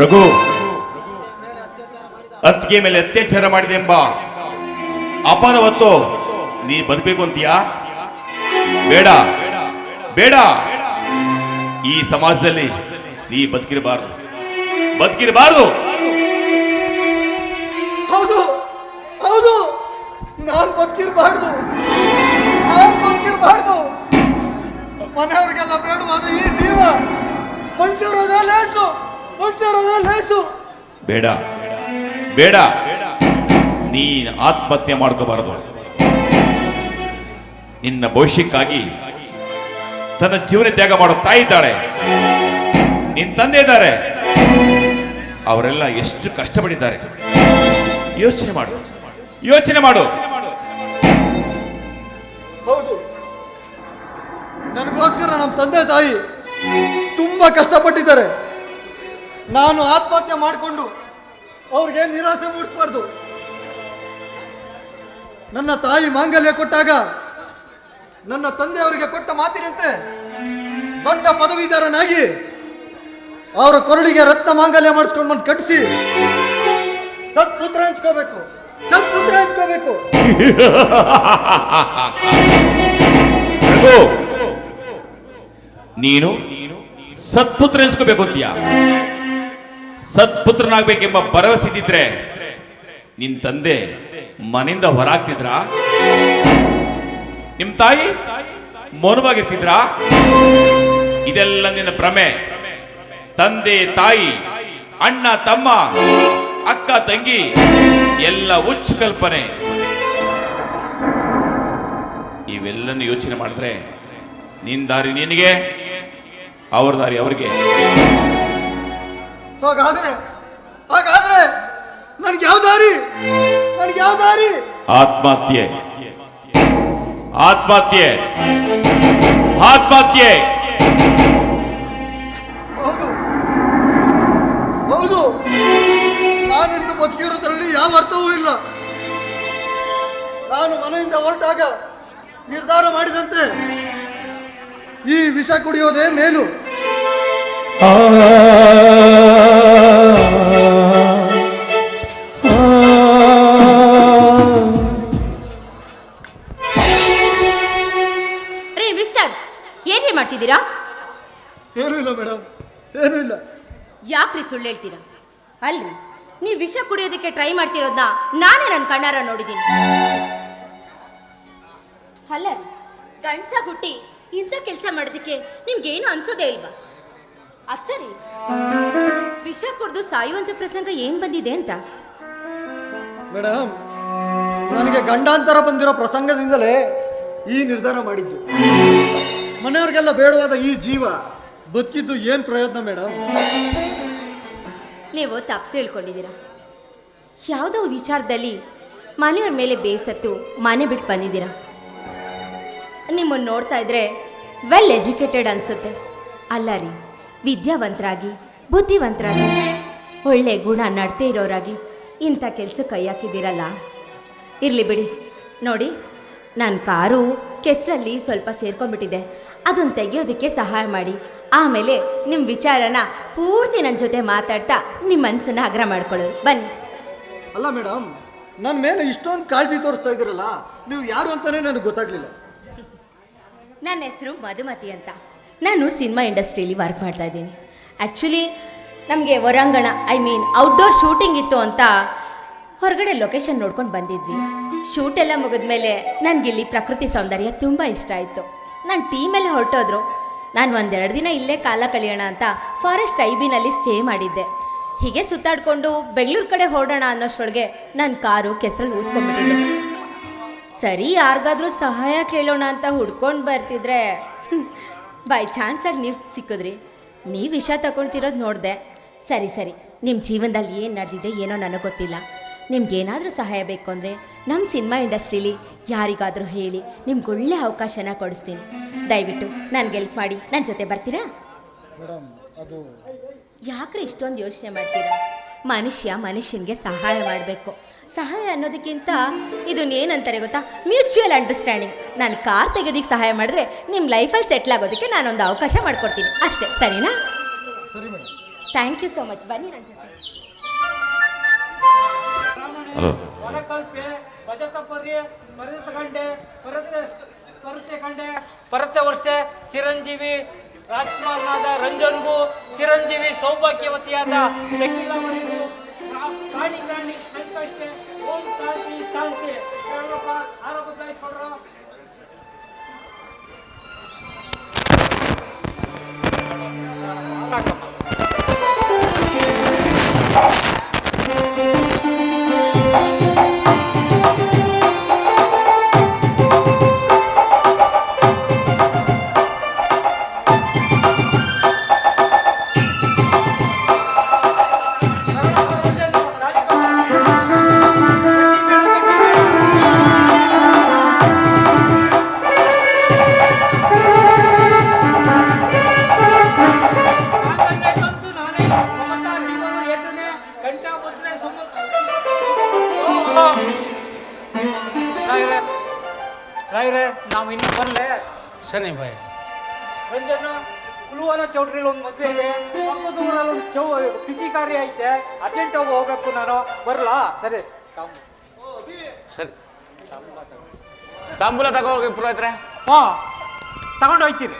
ರಘು, ಅತ್ತಿಗೆ ಮೇಲೆ ಅತ್ಯಾಚಾರ ಮಾಡಿದೆ ಎಂಬ ಅಪದ ಹೊತ್ತು ನೀ ಬದುಕಬೇಕು ಅಂತೀಯಾ? ಬೇಡ ಬೇಡ. ಈ ಸಮಾಜದಲ್ಲಿ ನೀ ಬದುಕಿರಬಾರದು. ಬದುಕಿರಬಾರದು. ಲೇಸು. ಬೇಡ ಬೇಡ. ನೀನು ಆತ್ಮಹತ್ಯೆ ಮಾಡ್ಕೋಬಾರದು. ನಿನ್ನ ಭವಿಷ್ಯಕ್ಕಾಗಿ ತನ್ನ ಜೀವನ ತ್ಯಾಗ ಮಾಡೋ ತಾಯಿ ಇದ್ದಾಳೆ. ನಿನ್ನ ತಂದೆ ಇದ್ದಾರೆ. ಅವರೆಲ್ಲ ಎಷ್ಟು ಕಷ್ಟಪಟ್ಟಿದ್ದಾರೆ. ಯೋಚನೆ ಮಾಡು ಯೋಚನೆ ಮಾಡು. ಹೌದು. ನನಗೋಸ್ಕರ ನಮ್ಮ ತಂದೆ ತಾಯಿ ತುಂಬಾ ಕಷ್ಟಪಟ್ಟಿದ್ದಾರೆ. ನಾನು ಆತ್ಮಹತ್ಯೆ ಮಾಡಿಕೊಂಡು ಅವ್ರಿಗೆ ನಿರಾಸೆ ಮೂಡಿಸ್ಬಾರ್ದು. ನನ್ನ ತಾಯಿ ಮಾಂಗಲ್ಯ ಕೊಟ್ಟಾಗ ನನ್ನ ತಂದೆ ಅವರಿಗೆ ಕೊಟ್ಟ ಮಾತಿನಂತೆ ದೊಡ್ಡ ಪದವೀಧರನಾಗಿ ಅವರ ಕೊರಳಿಗೆ ರತ್ನ ಮಾಂಗಲ್ಯ ಮಾಡಿಸ್ಕೊಂಡು ಬಂದು ಕಟ್ಟಿಸಿ ಸತ್ಪುತ್ರ ಹಂಚ್ಕೋಬೇಕು ಸತ್ಪುತ್ರ ಹಂಚ್ಕೋಬೇಕು. ನೀನು ಸತ್ಪುತ್ರ ಎನ್ಸ್ಕೋಬೇಕು ಅಂತೀಯ? ಸತ್ಪುತ್ರನಾಗ್ಬೇಕೆಂಬ ಭರವಸೆ ಇದ್ದಿದ್ರೆ ನಿನ್ ತಂದೆ ಮನೆಯಿಂದ ಹೊರಾಗ್ತಿದ್ರ? ನಿಮ್ ತಾಯಿ ಮೌನವಾಗಿರ್ತಿದ್ರ? ಇದೆಲ್ಲ ನಿನ್ನ ಭ್ರಮೆ. ತಂದೆ, ತಾಯಿ, ಅಣ್ಣ, ತಮ್ಮ, ಅಕ್ಕ, ತಂಗಿ, ಎಲ್ಲ ಹುಚ್ಚು ಕಲ್ಪನೆ. ಇವೆಲ್ಲನ್ನು ಯೋಚನೆ ಮಾಡಿದ್ರೆ ನಿನ್ ದಾರಿ ನಿನಗೆ, ಅವ್ರ ದಾರಿ ಅವ್ರಿಗೆ. ಹಾಗಾದ್ರೆ ಹಾಗಾದ್ರೆ ನನ್ಗೆ ಯಾವ ದಾರಿ? ನನ್ಗೆ ಯಾವ ದಾರಿ? ಆತ್ಮಹತ್ಯೆ. ಆತ್ಮಹತ್ಯೆ. ಆತ್ಮಹತ್ಯೆ. ಹೌದು. ಹೌದು. ನಾನಿನ್ನು ಬದುಕಿರೋದ್ರಲ್ಲಿ ಯಾವ ಅರ್ಥವೂ ಇಲ್ಲ. ನಾನು ಮನೆಯಿಂದ ಹೊರಟಾಗ ನಿರ್ಧಾರ ಮಾಡಿದಂತೆ ಈ ವಿಷ ಕುಡಿಯೋದೇ ಮೇಲು. ರೇ ಮಿಸ್ಟರ್ ಏನೇ ಮಾಡ್ತಿದ್ದೀರಾ? ಏನೂ ಇಲ್ಲ ಮೇಡಮ್ ಏನೂ ಇಲ್ಲ. ಯಾಕ್ರಿ ಸುಳ್ಳು ಹೇಳ್ತೀರಾ? ಅಲ್ರಿ ನೀವು ವಿಷ ಕುಡಿಯೋದಕ್ಕೆ ಟ್ರೈ ಮಾಡ್ತಿರೋದನ್ನ ನಾನೇ ನನ್ನ ಕಣ್ಣಾರ ನೋಡಿದ್ದೀನಿ. ಅಲ್ಲ ರೀ ಗಂಡ್ಸ ಹುಟ್ಟಿ ಇಂಥ ಕೆಲಸ ಮಾಡೋದಕ್ಕೆ ನಿಮ್ಗೇನು ಅನ್ಸೋದೇ ಇಲ್ವಾ? ಅದ್ ಸರಿ ವಿಷ ಕುಡ್ದು ಸಾಯುವಂತ ಪ್ರಸಂಗ ಏನ್ ಬಂದಿದೆ ಅಂತ? ಮೇಡಮ್ ನನಗೆ ಗಂಡಾಂತರ ಬಂದಿರೋ ಪ್ರಸಂಗದಿಂದಲೇ ಈ ನಿರ್ಧಾರ ಮಾಡಿದ್ದು. ಮನೆಯವ್ರಿಗೆಲ್ಲ ಬೇಡವಾದ ಈ ಜೀವ ಬದುಕಿದ್ದು ಏನು ಪ್ರಯತ್ನ ಮೇಡಮ್ ನೀವು ತಪ್ಪು ತಿಳ್ಕೊಂಡಿದ್ದೀರಾ? ಯಾವುದೋ ವಿಚಾರದಲ್ಲಿ ಮನೆಯವ್ರ ಮೇಲೆ ಬೇಸತ್ತು ಮನೆ ಬಿಟ್ಟು ಬಂದಿದ್ದೀರಾ? ನಿಮ್ಮನ್ನು ನೋಡ್ತಾ ಇದ್ರೆ ವೆಲ್ ಎಜುಕೇಟೆಡ್ ಅನಿಸುತ್ತೆ. ಅಲ್ಲ ರೀ. ವಿದ್ಯಾವಂತರಾಗಿ ಬುದ್ಧಿವಂತರಾಗಿ ಒಳ್ಳೆ ಗುಣ ನಡ್ತೇ ಇರೋರಾಗಿ ಇಂಥ ಕೆಲಸ ಕೈ ಹಾಕಿದ್ದೀರಲ್ಲ? ಇರಲಿ ಬಿಡಿ. ನೋಡಿ ನನ್ನ ಕಾರು ಕೆಸರಲ್ಲಿ ಸ್ವಲ್ಪ ಸೇರ್ಕೊಂಡ್ಬಿಟ್ಟಿದೆ. ಅದನ್ನು ತೆಗೆಯೋದಕ್ಕೆ ಸಹಾಯ ಮಾಡಿ. ಆಮೇಲೆ ನಿಮ್ಮ ವಿಚಾರನ ಪೂರ್ತಿ ನನ್ನ ಜೊತೆ ಮಾತಾಡ್ತಾ ನಿಮ್ಮ ಮನಸ್ಸನ್ನು ಅಗ್ರ ಮಾಡ್ಕೊಳ್ಳೋರು. ಬನ್ನಿ. ಅಲ್ಲ ಮೇಡಮ್ ನನ್ನ ಮೇಲೆ ಇಷ್ಟೊಂದು ಕಾಳಜಿ ತೋರಿಸ್ತಾ ಇದ್ದೀರಲ್ಲ ನೀವು ಯಾರು ಅಂತಾನೆ ನನಗೆ ಗೊತ್ತಾಗಲಿಲ್ಲ. ನನ್ನ ಹೆಸರು ಮಧುಮತಿ ಅಂತ. ನಾನು ಸಿನಿಮಾ ಇಂಡಸ್ಟ್ರಿಯಲ್ಲಿ ವರ್ಕ್ ಮಾಡ್ತಾ ಇದ್ದೀನಿ. ಆ್ಯಕ್ಚುಲಿ ನಮಗೆ ಹೊರಾಂಗಣ ಐ ಮೀನ್ ಔಟ್ಡೋರ್ ಶೂಟಿಂಗ್ ಇತ್ತು ಅಂತ ಹೊರಗಡೆ ಲೊಕೇಶನ್ ನೋಡ್ಕೊಂಡು ಬಂದಿದ್ವಿ. ಶೂಟ್ ಎಲ್ಲ ನನಗೆ ಇಲ್ಲಿ ಪ್ರಕೃತಿ ಸೌಂದರ್ಯ ತುಂಬ ಇಷ್ಟ ಆಯಿತು. ನಾನು ಟೀಮೆಲ್ಲ ಹೊರಟೋದ್ರು. ನಾನು ಒಂದೆರಡು ದಿನ ಇಲ್ಲೇ ಕಾಲ ಕಳೆಯೋಣ ಅಂತ ಫಾರೆಸ್ಟ್ ಐಬಿನಲ್ಲಿ ಸ್ಟೇ ಮಾಡಿದ್ದೆ. ಹೀಗೆ ಸುತ್ತಾಡಿಕೊಂಡು ಬೆಂಗಳೂರು ಕಡೆ ಹೊರಡೋಣ ಅನ್ನೋಷ್ಟರೊಳಗೆ ನನ್ನ ಕಾರು ಕೆಸರಲ್ಲಿ ಊದ್ಕೊಂಡ್ಬಿಟ್ಟಿದೆ. ಸರಿ, ಯಾರಿಗಾದರೂ ಸಹಾಯ ಕೇಳೋಣ ಅಂತ ಹುಡ್ಕೊಂಡು ಬರ್ತಿದ್ರೆ ಬೈ ಚಾನ್ಸಾಗಿ ನೀವು ಸಿಕ್ಕಿದ್ರಿ. ನೀವು ವಿಷ ತಗೊಳ್ತಿರೋದು ನೋಡಿದೆ. ಸರಿ ಸರಿ. ನಿಮ್ಮ ಜೀವನದಲ್ಲಿ ಏನು ನಡೆದಿದೆ ಏನೋ ನನಗೆ ಗೊತ್ತಿಲ್ಲ. ನಿಮ್ಗೇನಾದರೂ ಸಹಾಯ ಬೇಕು ಅಂದರೆ ನಮ್ಮ ಸಿನಿಮಾ ಇಂಡಸ್ಟ್ರೀಲಿ ಯಾರಿಗಾದರೂ ಹೇಳಿ ನಿಮ್ಗೆ ಒಳ್ಳೆ ಅವಕಾಶನ ಕೊಡಿಸ್ತೀನಿ. ದಯವಿಟ್ಟು ನನಗೆ ಹೆಲ್ಪ್ ಮಾಡಿ. ನನ್ನ ಜೊತೆ ಬರ್ತೀರಾ? ಮೇಡಮ್ ಅದು ಯಾಕ್ರೆ ಇಷ್ಟೊಂದು ಯೋಚನೆ ಮಾಡ್ತೀರಾ? ಮನುಷ್ಯ ಮನುಷ್ಯನಿಗೆ ಸಹಾಯ ಮಾಡಬೇಕು. ಸಹಾಯ ಅನ್ನೋದಕ್ಕಿಂತ ಇದನ್ನ ಏನಂತಾರೆ ಗೊತ್ತಾ? ಮ್ಯೂಚುವಲ್ ಅಂಡರ್ಸ್ಟ್ಯಾಂಡಿಂಗ್ ನಾನು ಕಾರ್ ತೆಗೆದಿಕ್ಕೆ ಸಹಾಯ ಮಾಡಿದ್ರೆ ನಿಮ್ಮ ಲೈಫಲ್ಲಿ ಸೆಟ್ಲ್ ಆಗೋದಕ್ಕೆ ನಾನೊಂದು ಅವಕಾಶ ಮಾಡಿಕೊಡ್ತೀನಿ. ಅಷ್ಟೇ ಸರಿನಾ? ಥ್ಯಾಂಕ್ ಯು ಸೋ ಮಚ್ ಬನ್ನಿ ನನ್ನ ಜೊತೆ. ಪರತ ಗಂಡೆ ಪರತ ಪರತೆ ಗಂಡೆ ಪರತೆ ವರ್ಷೆ ಚಿರಂಜೀವಿ ರಾಜ್ಕುಮಾರ್ನಾದ ರಂಜನ್ಗೂ ಚಿರಂಜೀವಿ ಸೌಭಾಗ್ಯವತಿಯಾದ ಶಕೀಲಾವರಿಗೂ ಪ್ರಾಣಿ ಪ್ರಾಣಿ ರಾಯ್ರೆ ನಾವು ಇನ್ನು ಬರಲೆ. ಶನಿ ಬಾಯ್. ರಂಜನ ಕುಲುವನ ಚೌಟ್ರಿಲಿ ಒಂದು ಮದುವೆ ಇದೆ. ಪಕ್ಕದ ಊರಲ್ಲಿ ಒಂದು ಚೌ ತಿಥಿ ಕಾರ್ಯ ಐತೆ. ಅರ್ಜೆಂಟ್ ಆಗಿ ಹೋಗ್ಬೇಕು ನಾನು. ಬರಲಾ? ಸರಿ. ಸರಿ. ತಾಂಬೂಲ ತಗೋ ಹೋಗಿ ಪುರೋಹಿತ್ರೆ. ಹಾ ತಗೊಂಡು ಹೋಯ್ತೀನಿ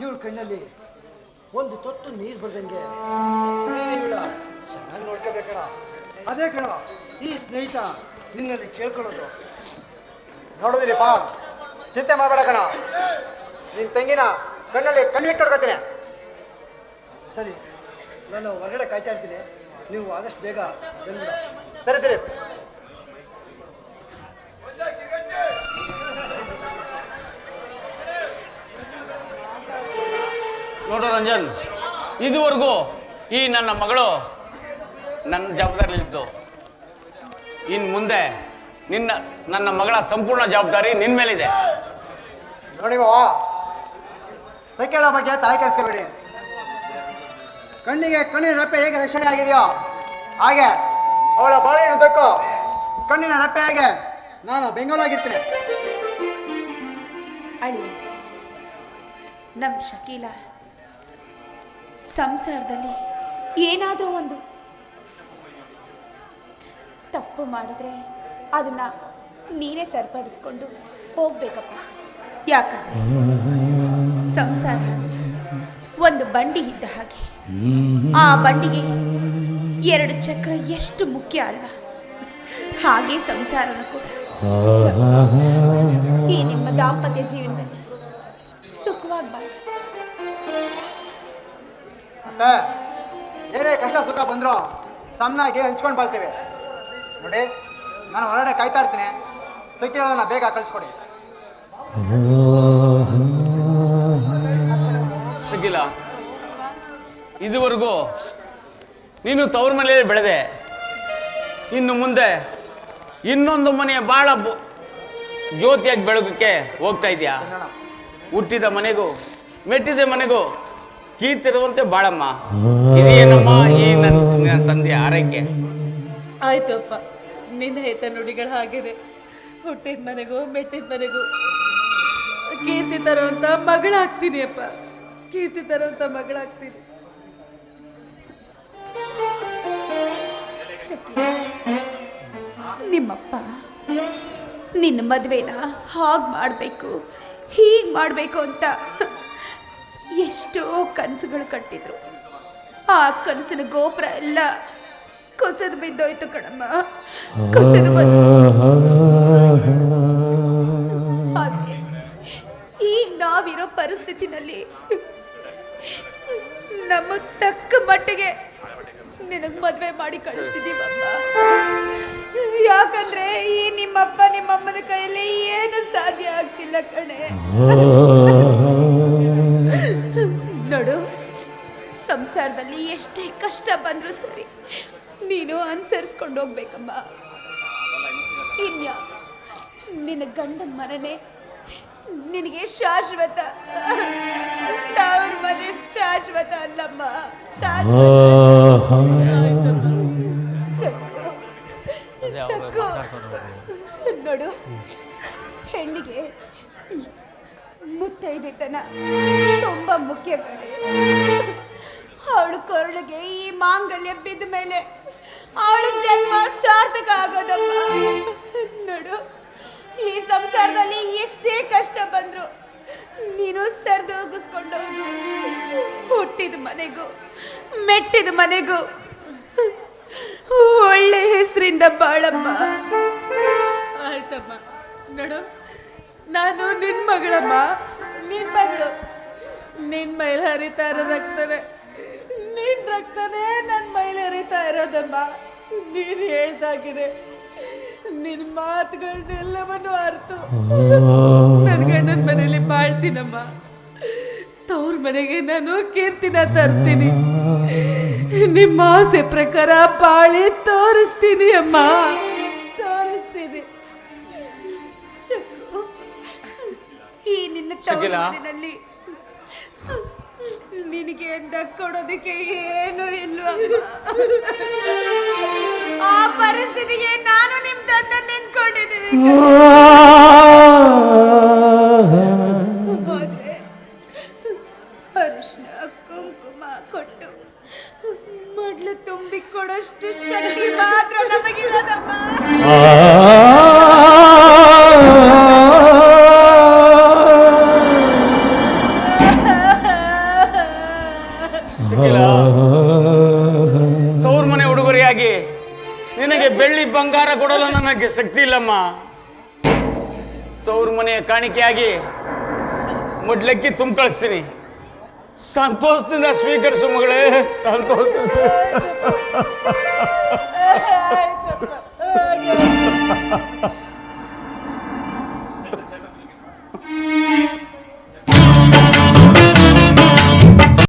ಇವಳ ಕಣ್ಣಲ್ಲಿ ಒಂದು ತೊಟ್ಟು ನೀರು ಬರ್ದಂಗೆ. ಚೆನ್ನಾಗಿ ನೋಡ್ಕೋಬೇಕಣ ಅದೇ ಕಣ ಈ ಸ್ನೇಹಿತ ನಿನ್ನಲ್ಲಿ ಕೇಳ್ಕೊಳ್ಳೋದು. ನೋಡೋದಿಲ್ಲಪ್ಪ ಚಿಂತೆ ಮಾಡಬೇಡ ಕಣ. ನಿನ್ ತಂಗಿನ ಕಣ್ಣಲ್ಲಿ ಕಣ್ಣಿಟ್ಟು ಹೊಡ್ಕೊತೀನಿ ಸರಿ ನಾನು ಹೊರಗಡೆ ಕಾಯ್ತಾ ಇರ್ತೀನಿ. ನೀವು ಆದಷ್ಟು ಬೇಗ ಸರಿ ದಿಲೀಪ್. ನೋಡು ರಂಜನ್. ಇದುವರೆಗೂ ಈ ನನ್ನ ಮಗಳು ನನ್ನ ಜವಾಬ್ದಾರಿಲಿದ್ದು ಇನ್ನು ಮುಂದೆ ನಿನ್ನ ನನ್ನ ಮಗಳ ಸಂಪೂರ್ಣ ಜವಾಬ್ದಾರಿ ನಿನ್ನ ಮೇಲಿದೆ. ನೋಡಿ ಸೈಕಲ್ ಬಗ್ಗೆ ತಲೆ ಕೆಡಿಸ್ಕೋಬೇಡಿ. ಕಣ್ಣಿಗೆ ಕಣ್ಣಿನ ರೆಪ್ಪೆ ಹೇಗೆ ರಕ್ಷಣೆ ಆಗಿದೆಯೋ ಹಾಗೆ ಅವಳ ಬಾಳೆಯುದ್ದಕ್ಕೂ ಕಣ್ಣಿನ ರೆಪ್ಪೆ ಹೇಗೆ ನಾನು ಬೆಂಗಳೂರಾಗಿರ್ತೀನಿ ಅಳಿ ನಮ್ಮ ಶಕೀಲ ಸಂಸಾರದಲ್ಲಿ ಏನಾದರೂ ಒಂದು ತಪ್ಪು ಮಾಡಿದ್ರೆ ಅದನ್ನ ನೀನೇ ಸರಿಪಡಿಸ್ಕೊಂಡು ಹೋಗ್ಬೇಕಪ್ಪ. ಯಾಕಂದ್ರೆ ಸಂಸಾರ ಒಂದು ಬಂಡಿ ಇದ್ದ ಹಾಗೆ. ಆ ಬಂಡಿಗೆ ಎರಡು ಚಕ್ರ ಎಷ್ಟು ಮುಖ್ಯ ಅಲ್ವಾ? ಹಾಗೆ ಸಂಸಾರ ಈ ನಿಮ್ಮ ದಾಂಪತ್ಯ ಜೀವನದಲ್ಲಿ ಸುಖವಾಗಿ ಬಾಳಿ. ಏನೇ ಕಷ್ಟ ಸುಖ ಬಂದ್ರು ಸಮನಾಗಿ ಹಂಚ್ಕೊಂಡು ಬಾಳ್ತೇವೆ. ನೋಡಿ ನಾನು ಹೊರಗಡೆ ಕಾಯ್ತಾ ಇರ್ತೀನಿ. ಸೈಕಲನ್ನ ಬೇಗ ಕಳಿಸ್ಕೊಡಿ. ಸಿಗಿಲ್ಲ ಇದುವರೆಗೂ ನೀನು ತವ್ರ ಮನೆಯಲ್ಲಿ ಬೆಳೆದೆ. ಇನ್ನು ಮುಂದೆ ಇನ್ನೊಂದು ಮನೆಯ ಭಾಳ ಜ್ಯೋತಿಯಾಗಿ ಬೆಳಗಕ್ಕೆ ಹೋಗ್ತಾ ಇದೆಯಾ. ಹುಟ್ಟಿದ ಮನೆಗೂ ಮೆಟ್ಟಿದ ಮನೆಗೂ ಕೀರ್ತಿರುವಂತೆ ಬಾಳಮ್ಮ. ಇದೇನಮ್ಮ ಈ ನನ್ನ ತಂದೆ ಆರೈಕೆ. ಆಯ್ತಪ್ಪ, ನಿನ್ನ ಹಿತ ನುಡಿಗಳು ಹಾಗಿದೆ ಹುಟ್ಟಿದ ಮನೆಗೂ, ಮೆಟ್ಟಿದ ಮನೆಗೂ. ಕೀರ್ತಿ ತರುವಂತ ಮಗಳಾಗ್ತೀನಿ ಅಪ್ಪ. ಕೀರ್ತಿ ತರುವಂತ ಮಗಳಾಗ್ತೀನಿ. ನಿಮ್ಮಪ್ಪ ನಿನ್ನ ಮದುವೆನ ಹಾಗೆ ಮಾಡಬೇಕು, ಹೀಗೆ ಮಾಡಬೇಕು ಅಂತ ಎಷ್ಟೋ ಕನಸುಗಳು ಕಟ್ಟಿದ್ರು. ಆ ಕನಸಿನ ಗೋಪುರ ಎಲ್ಲ ಕುಸಿದು ಬಿದ್ದೋಯ್ತು ಕಣಮ್ಮ. ಈಗ ನಾವಿರೋ ಪರಿಸ್ಥಿತಿನಲ್ಲಿ ನಮ್ಮ ತಕ್ಕ ಮಟ್ಟಿಗೆ ನಿನಗೆ ಮದುವೆ ಮಾಡಿ ಕಳಿಸ್ತಿದೀವಮ್ಮ. ಯಾಕಂದ್ರೆ ಈ ನಿಮ್ಮಪ್ಪ ನಿಮ್ಮಮ್ಮನ ಕೈಯಲ್ಲಿ ಏನು ಸಾಧ್ಯ ಆಗ್ತಿಲ್ಲ ಕಣೆ. ಸಂಸಾರದಲ್ಲಿ ಎಷ್ಟೇ ಕಷ್ಟ ಬಂದರೂ ಸರಿ. ನೀನು ಅನುಸರಿಸ್ಕೊಂಡು ಹೋಗ್ಬೇಕಮ್ಮ. ಇನ್ಯಾ ನಿನ್ನ ಗಂಡನ ಮನೆನೇ ನಿನಗೆ ಶಾಶ್ವತ. ತವ್ರ ಮನೆ ಶಾಶ್ವತ ಅಲ್ಲಮ್ಮ. ಶಾಶ್ವತ. ನೋಡು ಹೆಣ್ಣಿಗೆ ಮುತ್ತೈದೆತನ ತುಂಬಾ ಮುಖ್ಯ ಕಣೆ. ಅವಳು ಕೊರಳಿಗೆ ಈ ಮಾಂಗಲ್ಯ ಬಿದ್ದ ಮೇಲೆ ಅವಳ ಜನ್ಮ ಸಾರ್ಥಕ ಆಗೋದಮ್ಮ. ನೋಡು, ಈ ಸಂಸಾರದಲ್ಲಿ ಎಷ್ಟೇ ಕಷ್ಟ ಬಂದ್ರು ನೀನು ಸರ್ದೋಗಿಸ್ಕೊಂಡು ಹುಟ್ಟಿದ ಮನೆಗೂ, ಮೆಟ್ಟಿದ ಮನೆಗೂ. ಒಳ್ಳೆ ಹೆಸರಿಂದ ಬಾಳಮ್ಮ. ಆಯ್ತಮ್ಮ, ನೋಡು, ನಾನು ನಿನ್ ಮಗಳಮ್ಮ. ನಿನ್ ಮಗಳು, ನಿನ್ ಮೈಲ್ ಹರಿತಾ ಇರೋ ರಕ್ತನೇ ನನ್ನ ಮೈಲಿ ಹರಿತಾ ಇರೋದಮ್ಮ. ನೀನ್ ಹೇಳ್ದಾಗಿದೆ ನಿನ್ ಮಾತುಗಳನ್ನೆಲ್ಲವನ್ನು ಅರ್ತು. ನನ್ ಗಂಡನ ಮನೇಲಿ ಬಾಳ್ತೀನಮ್ಮ. ತವ್ರ ಮನೆಗೆ ನಾನು ಕೀರ್ತಿನ ತರ್ತೀನಿ. ನಿಮ್ಮ ಆಸೆ ಪ್ರಕಾರ ಬಾಳಿ ತೋರಿಸ್ತೀನಿ ಅಮ್ಮ. ತೋರಿಸ್ತೀನಿ. ಈ ನಿನ್ನ? ತವರಿನಲ್ಲಿ ನಿನಗೆ ಕೊಡೋದಕ್ಕೆ ಏನು ಇಲ್ವಾ? ಆ ಪರಿಸ್ಥಿತಿಗೆ ನಾನು ನಿಮ್ ತಂದೆ ನಿಂತ್ಕೊಂಡಿದ್ದೀವಿ. ಅರಿಶಿನ, ಕುಂಕುಮ ಕೊಟ್ಟು ಮೊಡ್ಲು ತುಂಬಿ ಕೊಡೋಷ್ಟು ಶಕ್ತಿ ಮಾತ್ರ ನಮಗಿರೋದಮ್ಮ. ಮಾಡೋಕ್ಕೆ ಶಕ್ತಿ ಇಲ್ಲಮ್ಮ. ತವ್ರ ಮನೆ ಕಾಣಿಕೆಯಾಗಿ ಮುಡ್ಲಕ್ಕಿ ತುಂಬ ಕಳಿಸ್ತೀನಿ. ಸಂತೋಷದಿಂದ ಸ್ವೀಕರಿಸು ಮಗಳೇ ಸಂತೋಷ